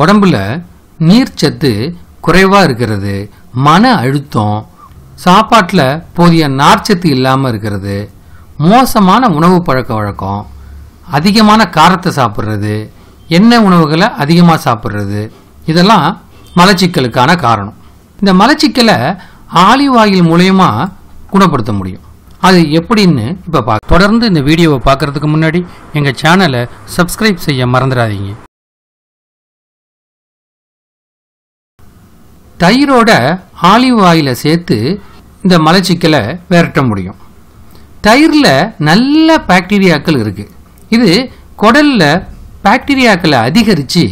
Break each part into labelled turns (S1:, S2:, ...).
S1: உடம்புல நீர்ச்சத்து குறைவாக இருக்கிறது மன அழுத்தம் சாப்பாட்டில் போதிய நார்ச்சத்து இல்லாமல் இருக்கிறது மோசமான உணவு பழக்க வழக்கம் அதிகமான காரத்தை சாப்பிட்றது எண்ணெய் உணவுகளை அதிகமாக சாப்பிட்றது இதெல்லாம் மலச்சிக்கலுக்கான காரணம். இந்த மலச்சிக்கலை ஆலிவ் ஆயில் மூலயமா குணப்படுத்த முடியும். அது எப்படின்னு இப்போ பார்க்க தொடர்ந்து இந்த வீடியோவை பார்க்கறதுக்கு முன்னாடி எங்கள் சேனலை சப்ஸ்கிரைப் செய்ய மறந்துடாதீங்க. தயிரோட ஆலிவ் ஆயிலை சேர்த்து இந்த மலச்சிக்கலை விரட்ட முடியும். தயிரில் நல்ல பாக்டீரியாக்கள் இருக்கு. இது குடல்ல பாக்டீரியாக்களை அதிகரித்து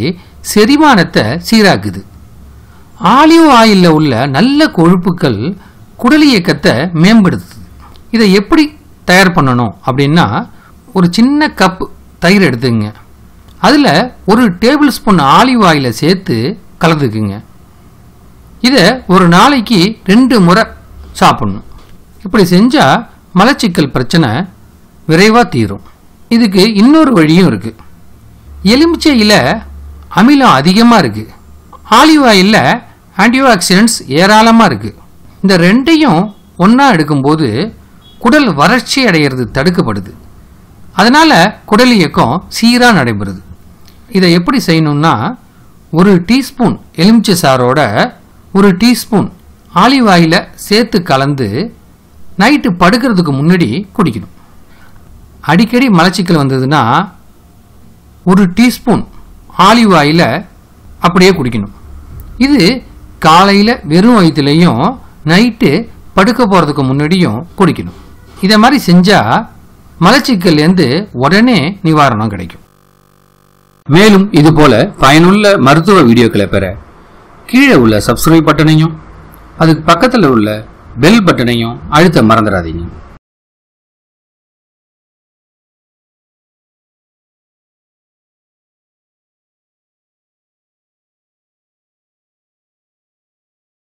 S1: செரிமானத்தை சீராக்குது. ஆலிவ் ஆயிலில் உள்ள நல்ல கொழுப்புக்கள் குடல் இயக்கத்தை மேம்படுத்துது. இதை எப்படி தயார் பண்ணணும் அப்படின்னா ஒரு சின்ன கப் தயிர் எடுத்துங்க அதில் ஒரு டேபிள் ஸ்பூன் ஆலிவ் ஆயிலை சேர்த்து கலந்துக்குங்க. இதை ஒரு நாளைக்கு ரெண்டு முறை சாப்பிடணும். இப்படி செஞ்சால் மலச்சிக்கல் பிரச்சனை விரைவாக தீரும். இதுக்கு இன்னொரு வழியும் இருக்குது எலுமிச்சையில் அமிலம் அதிகமாக இருக்குது ஆலிவ் ஆயிலில் ஆன்டிஆக்சிடென்ட்ஸ் ஏராளமாக இருக்குது இந்த ரெண்டையும் ஒன்றா எடுக்கும்போது குடல் வறட்சி அடையிறது தடுக்கப்படுது. அதனால் குடல் இயக்கம் சீராக நடைபெறுது. இதை எப்படி செய்யணும்னா ஒரு டீஸ்பூன் எலுமிச்சை சாரோட ஒரு டீஸ்பூன் ஆலிவ் ஆயில சேர்த்து கலந்து நைட்டு படுக்கிறதுக்கு முன்னாடி குடிக்கணும். அடிக்கடி மலச்சிக்கல் வந்ததுன்னா ஒரு டீஸ்பூன் ஆலிவ் ஆயில அப்படியே குடிக்கணும். இது காலையில் வெறும் வயிற்றுலையும் நைட்டு படுக்க போகிறதுக்கு முன்னாடியும் குடிக்கணும். இதை மாதிரி செஞ்சால் மலச்சிக்கல்லேருந்து உடனே நிவாரணம் கிடைக்கும். மேலும் இதுபோல பயனுள்ள மருத்துவ வீடியோக்களை பெற கீழே உள்ள சப்ஸ்கிரைப் பட்டனையும் அதுக்கு பக்கத்தில் உள்ள பெல் பட்டனையும் அழுத்த மறந்துடாதீங்க.